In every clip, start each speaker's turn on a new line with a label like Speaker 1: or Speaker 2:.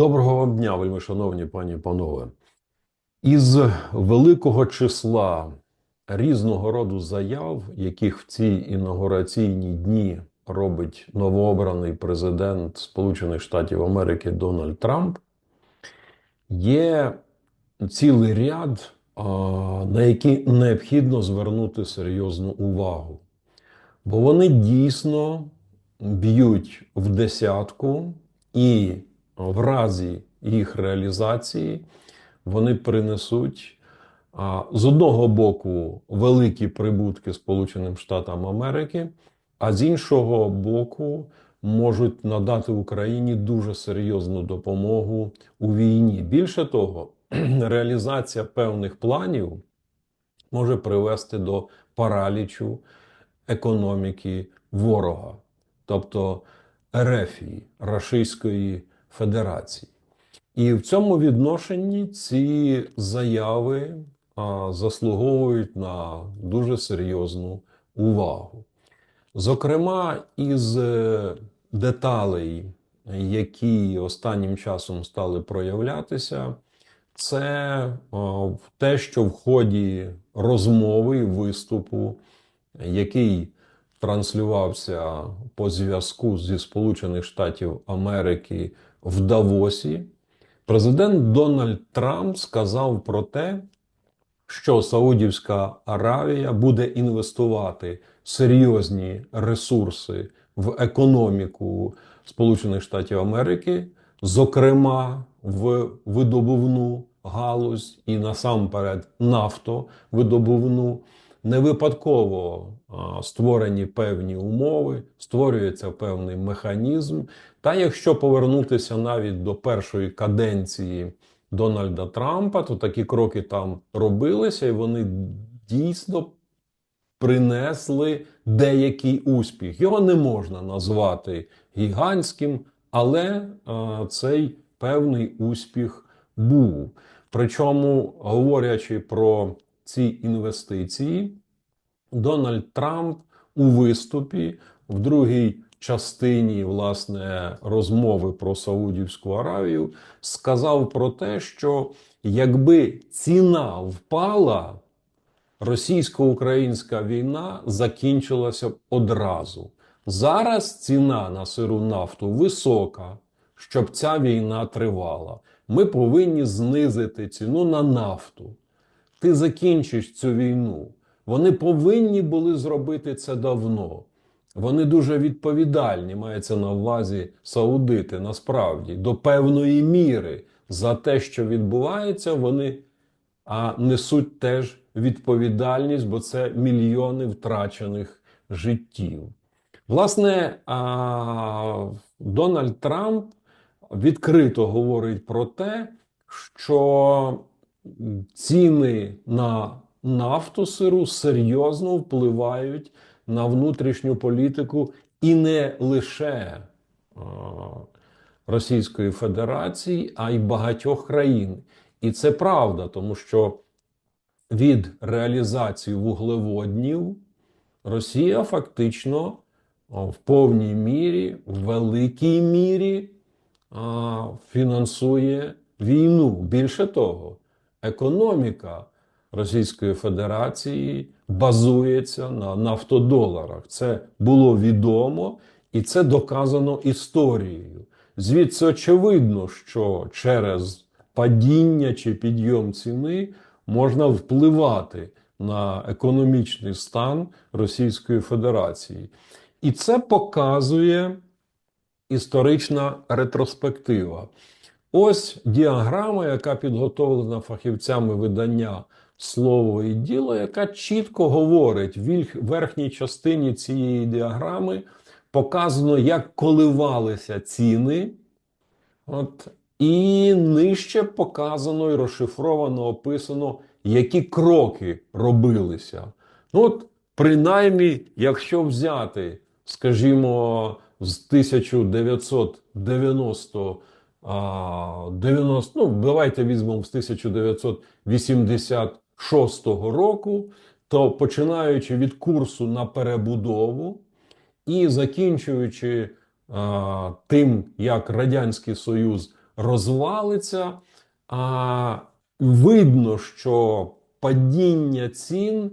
Speaker 1: Доброго вам дня, вельми шановні пані і панове. Із великого числа різного роду заяв, яких в ці інаугураційні дні робить новообраний президент Сполучених Штатів Америки Дональд Трамп, є цілий ряд, на які необхідно звернути серйозну увагу. Бо вони дійсно б'ють в десятку, і в разі їх реалізації вони принесуть з одного боку великі прибутки Сполученим Штатам Америки, а з іншого боку можуть надати Україні дуже серйозну допомогу у війні. Більше того, реалізація певних планів може привести до паралічу економіки ворога, тобто Ерефії Рашистської Федерації. І в цьому відношенні ці заяви а, заслуговують на дуже серйозну увагу. Зокрема, із е, деталей, які останнім часом стали проявлятися, це а, те, що в ході розмови і виступу, який транслювався по зв'язку зі Сполучених Штатів Америки в Давосі, президент Дональд Трамп сказав про те, що Саудівська Аравія буде інвестувати серйозні ресурси в економіку Сполучених Штатів Америки, зокрема в видобувну галузь і насамперед нафтовидобувну. Не випадково створені певні умови, створюється певний механізм. Та якщо повернутися навіть до першої каденції Дональда Трампа, то такі кроки там робилися, і вони дійсно принесли деякий успіх. Його не можна назвати гігантським, але а, цей певний успіх був. Причому, говорячи про ці інвестиції, Дональд Трамп у виступі в другій частині власне розмови про Саудівську Аравію сказав про те, що якби ціна впала, російсько-українська війна закінчилася б одразу. Зараз ціна на сиру нафту висока, щоб ця війна тривала. Ми повинні знизити ціну на нафту. Ти закінчиш цю війну. Вони повинні були зробити це давно. Вони дуже відповідальні, мається на увазі саудити насправді до певної міри за те, що відбувається, вони а, несуть теж відповідальність, бо це мільйони втрачених життів. Власне, а, Дональд Трамп відкрито говорить про те, що ціни на нафту сиру серйозно впливають на внутрішню політику і не лише Російської Федерації, а й багатьох країн. І це правда, тому що від реалізації вуглеводнів Росія фактично в повній мірі, в великій мірі фінансує війну. Більше того, економіка Російської Федерації базується на нафтодоларах. Це було відомо і це доказано історією. Звідси очевидно, що через падіння чи підйом ціни можна впливати на економічний стан Російської Федерації. І це показує історична ретроспектива. Ось діаграма, яка підготовлена фахівцями видання слово і діло, яка чітко говорить в верхній частині цієї діаграми показано, як коливалися ціни. От, І нижче показано і розшифровано, описано, які кроки робилися. Ну, от, принаймні, якщо взяти, скажімо, з 1990 90, ну, давайте візьмемо з 1986 року, то починаючи від курсу на перебудову і закінчуючи а, тим, як Радянський Союз розвалиться. А видно, що падіння цін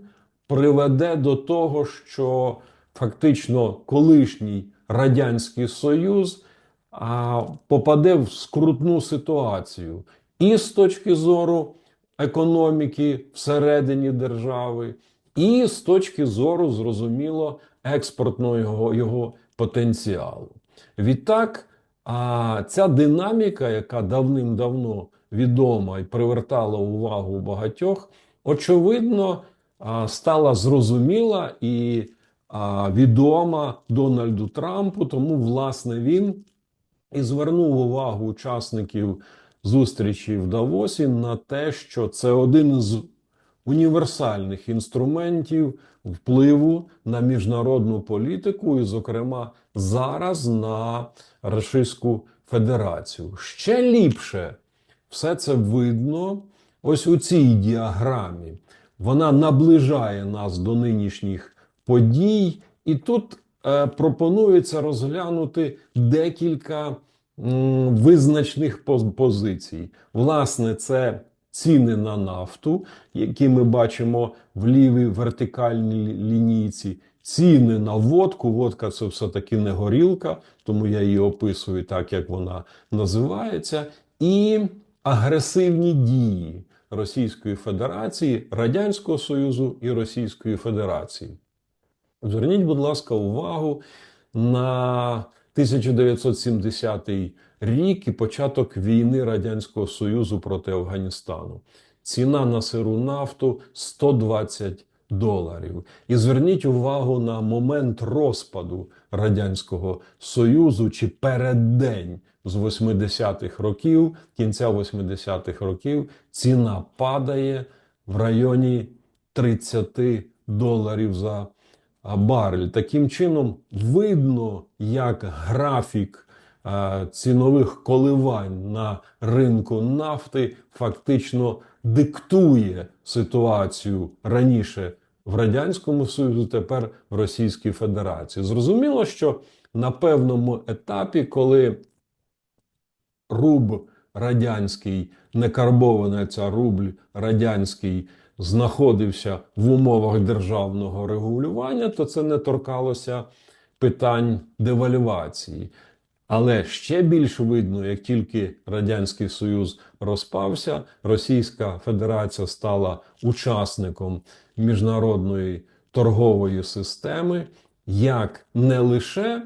Speaker 1: приведе до того, що фактично колишній Радянський Союз а, попаде в скрутну ситуацію і з точки зору економіки всередині держави, і з точки зору, зрозуміло, експортного його, його потенціалу. Відтак, а, ця динаміка, яка давним-давно відома і привертала увагу багатьох, очевидно, стала зрозуміла і відома Дональду Трампу, тому, власне, він і звернув увагу учасників зустрічі в Давосі на те, що це один з універсальних інструментів впливу на міжнародну політику, і, зокрема, зараз на Російську Федерацію. Ще ліпше все це видно ось у цій діаграмі. Вона наближає нас до нинішніх подій, і тут е, пропонується розглянути декілька визначних позицій. Власне, це ціни на нафту, які ми бачимо в лівій вертикальній лінійці. Ціни на водку. Водка це все-таки не горілка, тому я її описую так, як вона називається. І агресивні дії Російської Федерації, Радянського Союзу і Російської Федерації. Зверніть, будь ласка, увагу на 1970 рік і початок війни Радянського Союзу проти Афганістану. Ціна на сиру нафту 120 доларів. І зверніть увагу на момент розпаду Радянського Союзу чи переддень з 80-х років, кінця 80-х років, ціна падає в районі 30 доларів за барель. Таким чином, видно, як графік цінових коливань на ринку нафти фактично диктує ситуацію раніше в Радянському Союзі, тепер в Російській Федерації. Зрозуміло, що на певному етапі, коли руб радянський, не карбований ця рубль радянський знаходився в умовах державного регулювання, то це не торкалося питань девальвації. Але ще більш видно, як тільки Радянський Союз розпався, Російська Федерація стала учасником міжнародної торгової системи, як не лише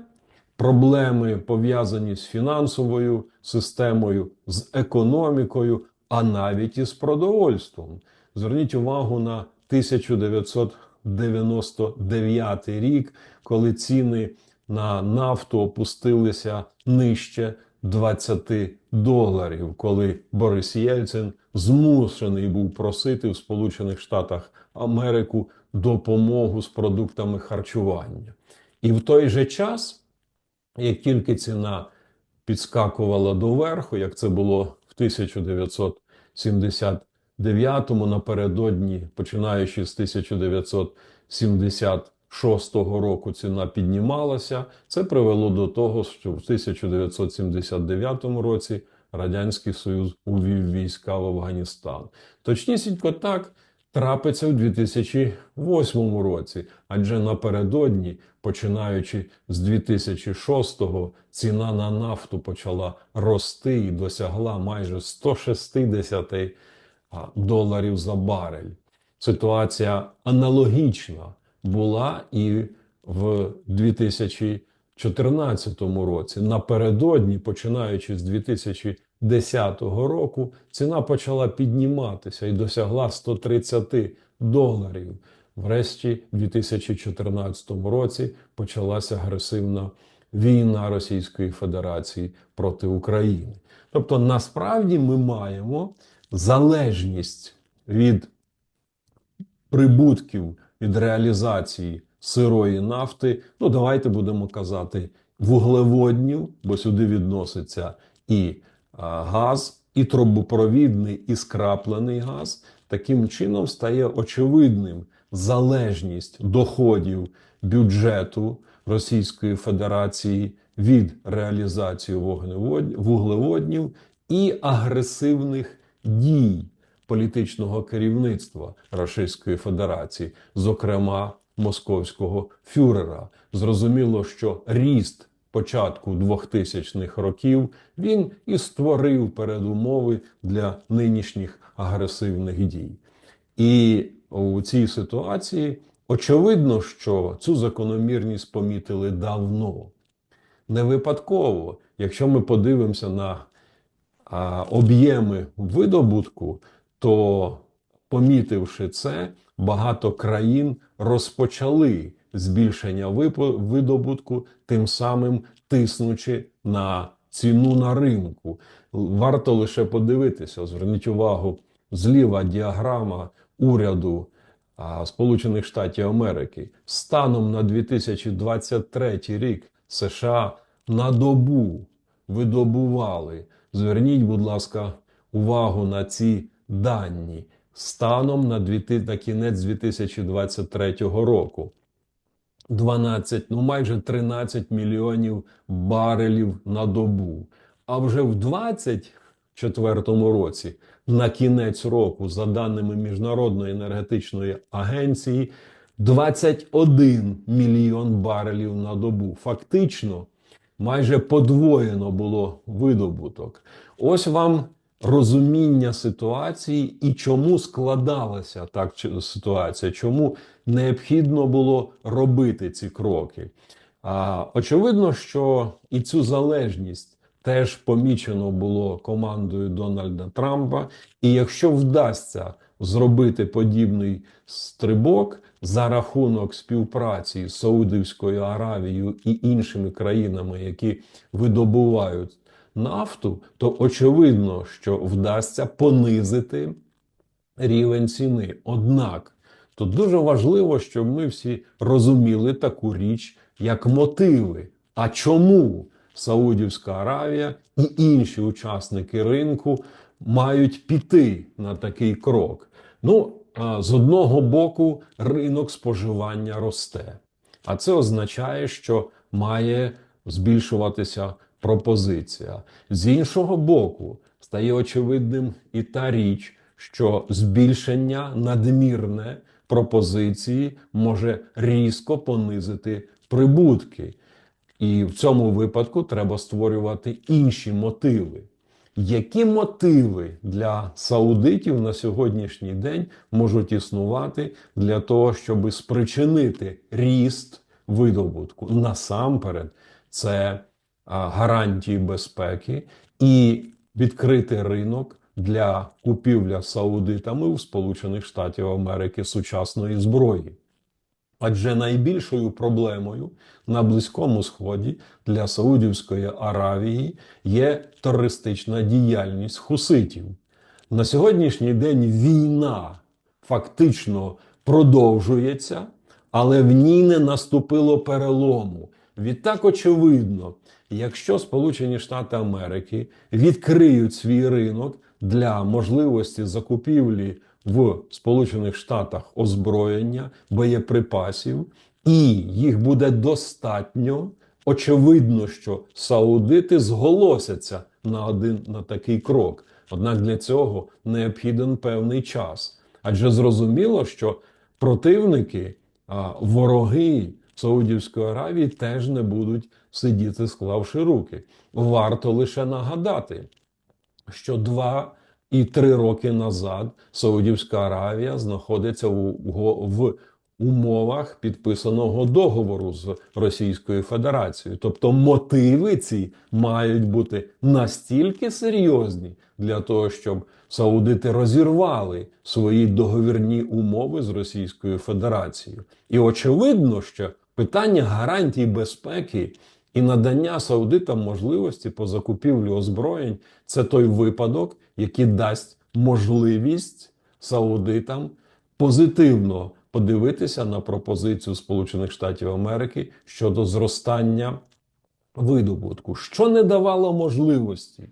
Speaker 1: проблеми пов'язані з фінансовою системою, з економікою, а навіть і з продовольством. Зверніть увагу на 1999 рік, коли ціни на нафту опустилися нижче 20 доларів, коли Борис Єльцин змушений був просити в Сполучених Штатах Америку допомогу з продуктами харчування. І в той же час, як тільки ціна підскакувала до верху, як це було в 1979-му, напередодні, починаючи з 1976 року, ціна піднімалася. Це привело до того, що в 1979 році Радянський Союз увів війська в Афганістан. Точнісінько так трапиться в 2008 році, адже напередодні, починаючи з 2006-го, ціна на нафту почала рости і досягла майже 160 а, доларів за барель. Ситуація аналогічна була і в 2014 році. Напередодні, починаючи з 2010 року, ціна почала підніматися і досягла 130 доларів. Врешті, в 2014 році почалася агресивна війна Російської Федерації проти України. Тобто, насправді ми маємо залежність від прибутків від реалізації сирої нафти, ну давайте будемо казати, вуглеводнів, бо сюди відноситься і а, газ, і трубопровідний, і скраплений газ. Таким чином стає очевидним залежність доходів бюджету Російської Федерації від реалізації вуглеводнів і агресивних дій політичного керівництва Російської Федерації, зокрема московського фюрера. Зрозуміло, що ріст початку 2000-х років він і створив передумови для нинішніх агресивних дій. І у цій ситуації очевидно, що цю закономірність помітили давно. Не випадково, якщо ми подивимося на об'єми видобутку, то помітивши це, багато країн розпочали збільшення видобутку, тим самим тиснучи на ціну на ринку. Варто лише подивитися, зверніть увагу, зліва діаграма уряду Сполучених Штатів Америки станом на 2023 рік США на добу видобували. Зверніть, будь ласка, увагу на ці дані станом на, 2000 на кінець 2023 року. 12, ну майже 13 мільйонів барелів на добу. А вже в 2024 році, на кінець року, за даними Міжнародної енергетичної агенції, 21 мільйон барелів на добу. Фактично, майже подвоєно було видобуток. Ось вам розуміння ситуації і чому складалася так ситуація, чому необхідно було робити ці кроки. А, очевидно, що і цю залежність теж помічено було командою Дональда Трампа. І якщо вдасться зробити подібний стрибок за рахунок співпраці з Саудівською Аравією і іншими країнами, які видобувають нафту, то очевидно, що вдасться понизити рівень ціни. Однак тут дуже важливо, щоб ми всі розуміли таку річ, як мотиви. А чому Саудівська Аравія і інші учасники ринку мають піти на такий крок? Ну, з одного боку, ринок споживання росте. А це означає, що має збільшуватися пропозиція. З іншого боку, стає очевидним і та річ, що збільшення надмірне пропозиції може різко понизити прибутки. І в цьому випадку треба створювати інші мотиви. Які мотиви для саудитів на сьогоднішній день можуть існувати для того, щоб спричинити ріст видобутку? Насамперед, це гарантії безпеки і відкрити ринок для купівля саудитами у Сполучених Штатів Америки сучасної зброї. Адже найбільшою проблемою на Близькому Сході для Саудівської Аравії є терористична діяльність хуситів. На сьогоднішній день війна фактично продовжується, але в ній не наступило перелому. Відтак, очевидно, якщо Сполучені Штати Америки відкриють свій ринок для можливості закупівлі в Сполучених Штатах озброєння, боєприпасів, і їх буде достатньо. Очевидно, що саудити зголосяться на один на такий крок. Однак для цього необхіден певний час. Адже зрозуміло, що противники, вороги Саудівської Аравії теж не будуть сидіти, склавши руки. Варто лише нагадати, що два і три роки назад Саудівська Аравія знаходиться в, в умовах підписаного договору з Російською Федерацією. Тобто мотиви ці мають бути настільки серйозні для того, щоб саудити розірвали свої договірні умови з Російською Федерацією. І очевидно, що питання гарантій безпеки і надання саудитам можливості по закупівлі озброєнь це той випадок, який дасть можливість саудитам позитивно подивитися на пропозицію Сполучених Штатів Америки щодо зростання видобутку, що не давало можливості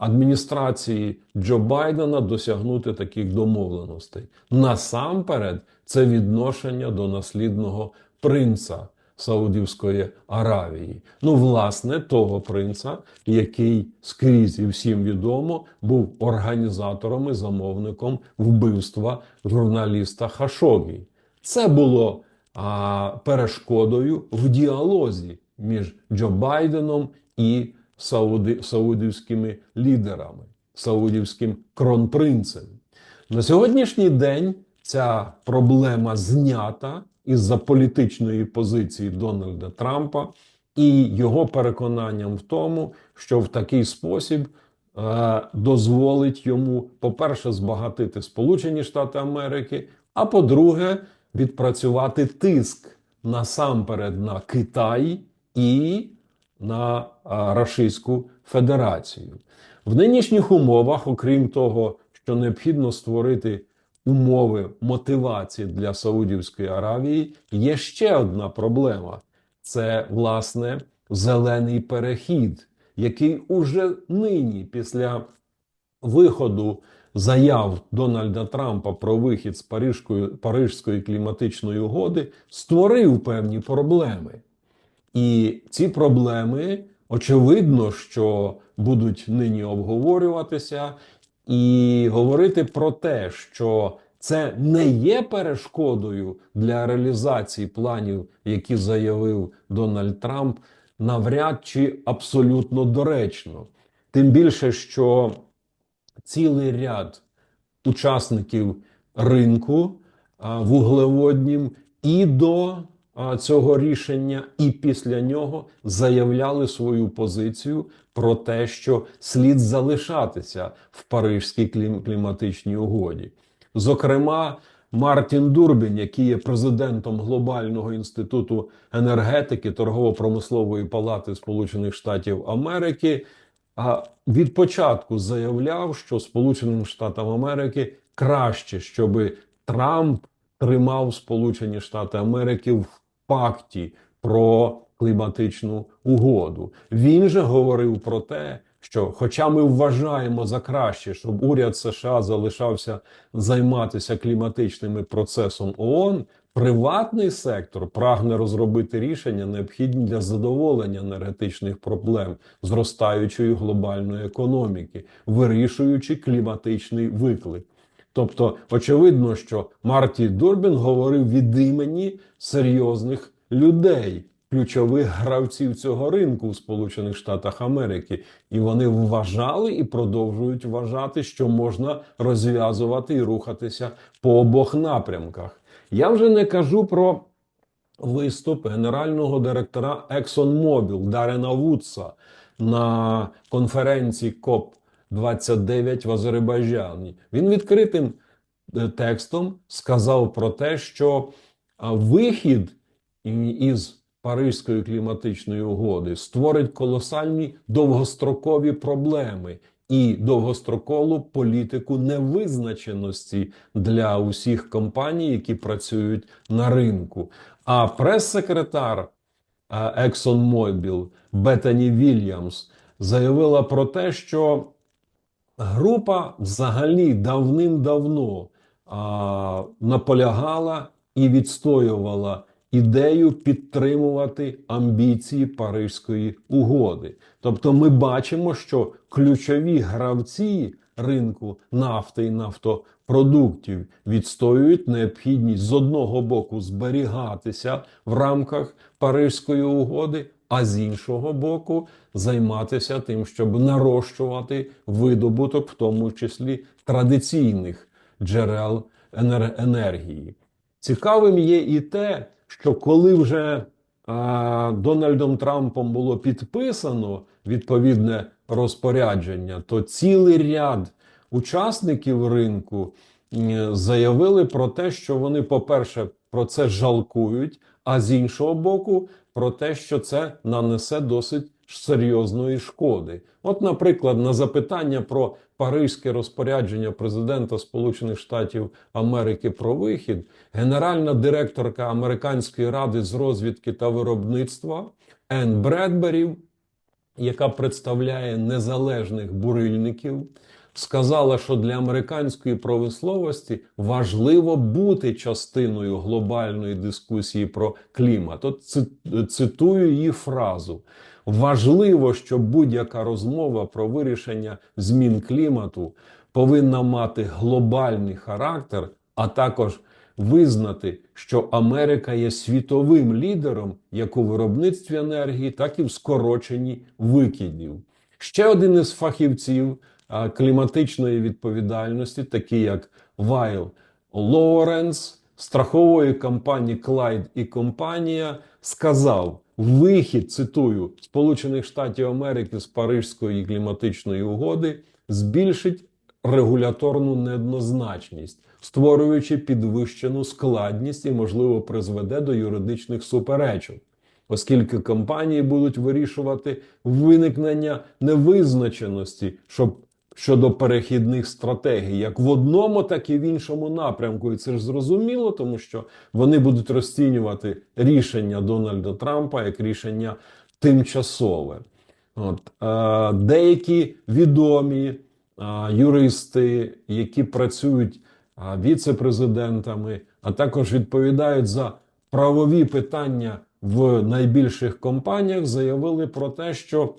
Speaker 1: адміністрації Джо Байдена досягнути таких домовленостей. Насамперед, це відношення до наслідного принца Саудівської Аравії. Ну, власне, того принца, який скрізь і всім відомо був організатором і замовником вбивства журналіста Хашогі. Це було а, перешкодою в діалозі між Джо Байденом і сауди, саудівськими лідерами, саудівським кронпринцем. На сьогоднішній день ця проблема знята із-за політичної позиції Дональда Трампа і його переконанням в тому, що в такий спосіб е, дозволить йому, по-перше, збагатити Сполучені Штати Америки, а по-друге, відпрацювати тиск насамперед на Китай і на а, Рашистську Федерацію. В нинішніх умовах, окрім того, що необхідно створити умови мотивації для Саудівської Аравії, є ще одна проблема: це власне зелений перехід, який уже нині, після виходу заяв Дональда Трампа про вихід з Парижської, Парижської кліматичної угоди, створив певні проблеми. І ці проблеми, очевидно, що будуть нині обговорюватися, і говорити про те, що це не є перешкодою для реалізації планів, які заявив Дональд Трамп, навряд чи абсолютно доречно. Тим більше, що цілий ряд учасників ринку вуглеводнім і до цього рішення, і після нього заявляли свою позицію про те, що слід залишатися в Парижській клім- кліматичній угоді. Зокрема, Мартін Дурбін, який є президентом Глобального інституту енергетики торгово-промислової палати Сполучених Штатів Америки, від початку заявляв, що Сполученим Штатам Америки краще, щоб Трамп тримав Сполучені Штати Америки в пакті про кліматичну угоду. Він же говорив про те, що, хоча ми вважаємо за краще, щоб уряд США залишався займатися кліматичним процесом ООН, приватний сектор прагне розробити рішення, необхідні для задоволення енергетичних проблем зростаючої глобальної економіки, вирішуючи кліматичний виклик. Тобто, очевидно, що Марті Дурбін говорив від імені серйозних людей, ключових гравців цього ринку у Сполучених Штатах Америки, і вони вважали і продовжують вважати, що можна розв'язувати і рухатися по обох напрямках. Я вже не кажу про виступ генерального директора ExxonMobil Дарена Вудса на конференції КОП 29 в Азербайджані. Він відкритим е, текстом сказав про те, що вихід із Паризької кліматичної угоди створить колосальні довгострокові проблеми і довгострокову політику невизначеності для усіх компаній, які працюють на ринку. А прес-секретар ExxonMobil Беттані Вільямс заявила про те, що група взагалі давним-давно наполягала і відстоювала ідею підтримувати амбіції Паризької угоди. Тобто, ми бачимо, що ключові гравці ринку нафти і нафтопродуктів відстоюють необхідність з одного боку зберігатися в рамках Паризької угоди. А з іншого боку, займатися тим, щоб нарощувати видобуток, в тому числі традиційних джерел енергії. Цікавим є і те, що коли вже а, Дональдом Трампом було підписано відповідне розпорядження, то цілий ряд учасників ринку заявили про те, що вони, по-перше, про це жалкують, а з іншого боку, про те, що це нанесе досить серйозної шкоди. От, наприклад, на запитання про паризьке розпорядження президента Сполучених Штатів Америки про вихід, генеральна директорка Американської ради з розвідки та виробництва Енн Бредбері, яка представляє незалежних бурильників, сказала, що для американської промисловості важливо бути частиною глобальної дискусії про клімат. От цитую її фразу. Важливо, щоб будь-яка розмова про вирішення змін клімату повинна мати глобальний характер, а також визнати, що Америка є світовим лідером як у виробництві енергії, так і в скороченні викидів. Ще один із фахівців кліматичної відповідальності, такий як Вайл Лоуренс, страхової компанії Клайд і компанія, сказав: вихід, цитую, Сполучених Штатів Америки з Парижської кліматичної угоди збільшить регуляторну неоднозначність, створюючи підвищену складність і, можливо, призведе до юридичних суперечок, оскільки компанії будуть вирішувати виникнення невизначеності, щоб щодо перехідних стратегій, як в одному, так і в іншому напрямку. І це ж зрозуміло, тому що вони будуть розцінювати рішення Дональда Трампа як рішення тимчасове. От, е, деякі відомі е, юристи, які працюють е, віце-президентами, а також відповідають за правові питання в найбільших компаніях, заявили про те, що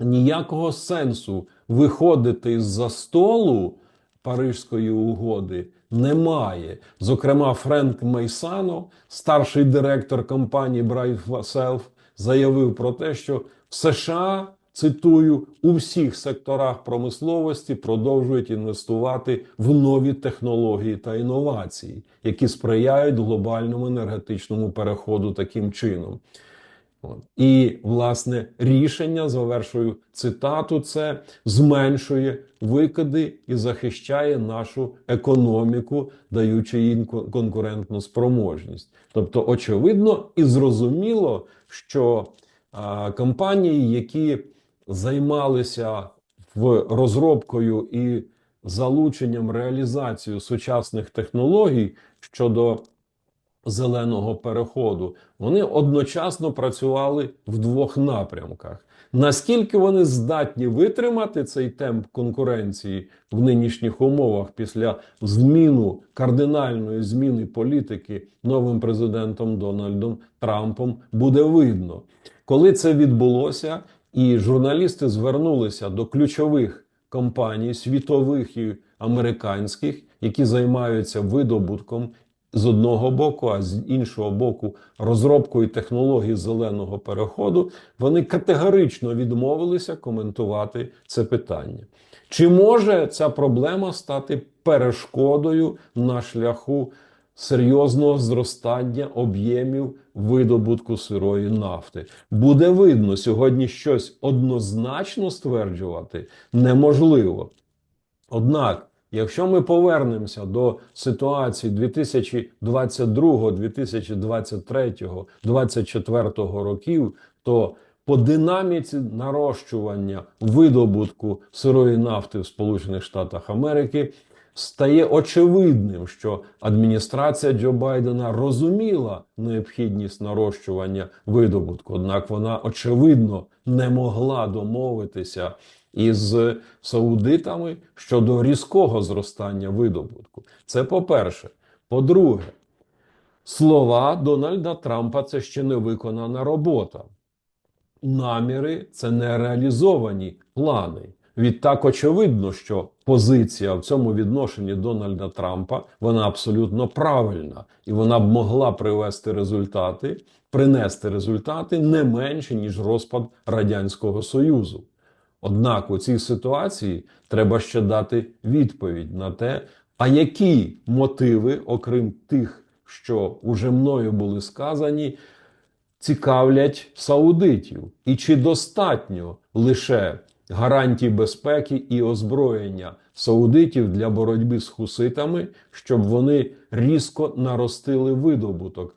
Speaker 1: ніякого сенсу виходити з-за столу Парижської угоди немає. Зокрема, Френк Мейсано, старший директор компанії Bright Self, заявив про те, що в США, цитую, у всіх секторах промисловості продовжують інвестувати в нові технології та інновації, які сприяють глобальному енергетичному переходу таким чином. І, власне, рішення, завершую цитату, це зменшує викиди і захищає нашу економіку, даючи їй конкурентну спроможність. Тобто, очевидно і зрозуміло, що а, компанії, які займалися в розробкою і залученням реалізацією сучасних технологій щодо зеленого переходу, вони одночасно працювали в двох напрямках. Наскільки вони здатні витримати цей темп конкуренції в нинішніх умовах після зміну кардинальної зміни політики новим президентом Дональдом Трампом, буде видно. Коли це відбулося, і журналісти звернулися до ключових компаній, світових і американських, які займаються видобутком з одного боку, а з іншого боку, розробкою технологій зеленого переходу, вони категорично відмовилися коментувати це питання. Чи може ця проблема стати перешкодою на шляху серйозного зростання об'ємів видобутку сирої нафти? Буде видно, сьогодні щось однозначно стверджувати неможливо. Однак, якщо ми повернемося до ситуації 2022, 2023, 2024 років, то по динаміці нарощування видобутку сирої нафти в Сполучених Штатах Америки стає очевидним, що адміністрація Джо Байдена розуміла необхідність нарощування видобутку, однак вона очевидно не могла домовитися із саудитами щодо різкого зростання видобутку. Це по-перше. По-друге, слова Дональда Трампа це ще не виконана робота. Наміри це не реалізовані плани. Відтак очевидно, що позиція в цьому відношенні Дональда Трампа вона абсолютно правильна, і вона б могла привести результати, принести результати не менше ніж розпад радянського союзу. Однак у цій ситуації треба ще дати відповідь на те, а які мотиви, окрім тих, що уже мною були сказані, цікавлять саудитів, і чи достатньо лише гарантій безпеки і озброєння саудитів для боротьби з хуситами, щоб вони різко наростили видобуток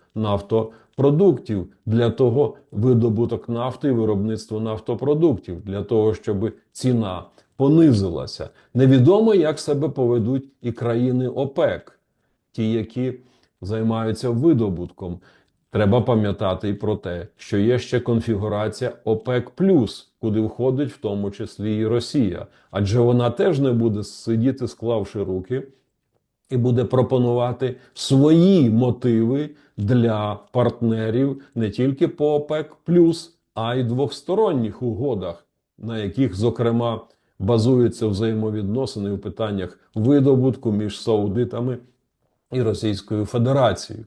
Speaker 1: нафтопродуктів для того видобуток нафти і виробництво нафтопродуктів для того, щоб ціна понизилася. Невідомо, як себе поведуть і країни ОПЕК, ті, які займаються видобутком. Треба пам'ятати і про те, що є ще конфігурація ОПЕК+, куди входить в тому числі і Росія, адже вона теж не буде сидіти, склавши руки, і буде пропонувати свої мотиви для партнерів не тільки по ОПЕК+, а й двосторонніх угодах, на яких, зокрема, базуються взаємовідносини у питаннях видобутку між саудитами і Російською Федерацією.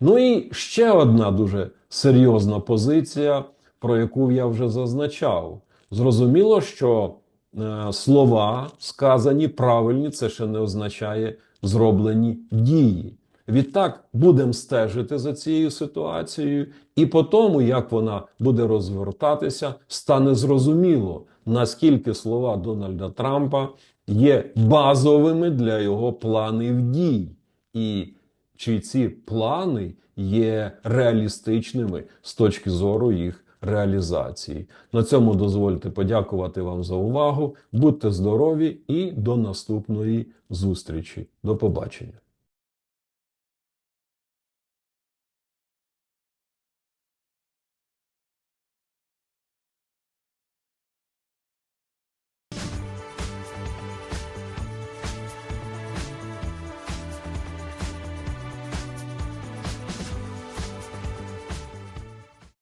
Speaker 1: Ну і ще одна дуже серйозна позиція, про яку я вже зазначав. Зрозуміло, що е, слова сказані правильні, це ще не означає зроблені дії. Відтак будемо стежити за цією ситуацією, і по тому, як вона буде розвертатися, стане зрозуміло, наскільки слова Дональда Трампа є базовими для його планів дій, і чи ці плани є реалістичними з точки зору їх реалізації. На цьому дозвольте подякувати вам за увагу. Будьте здорові і до наступної зустрічі. До побачення.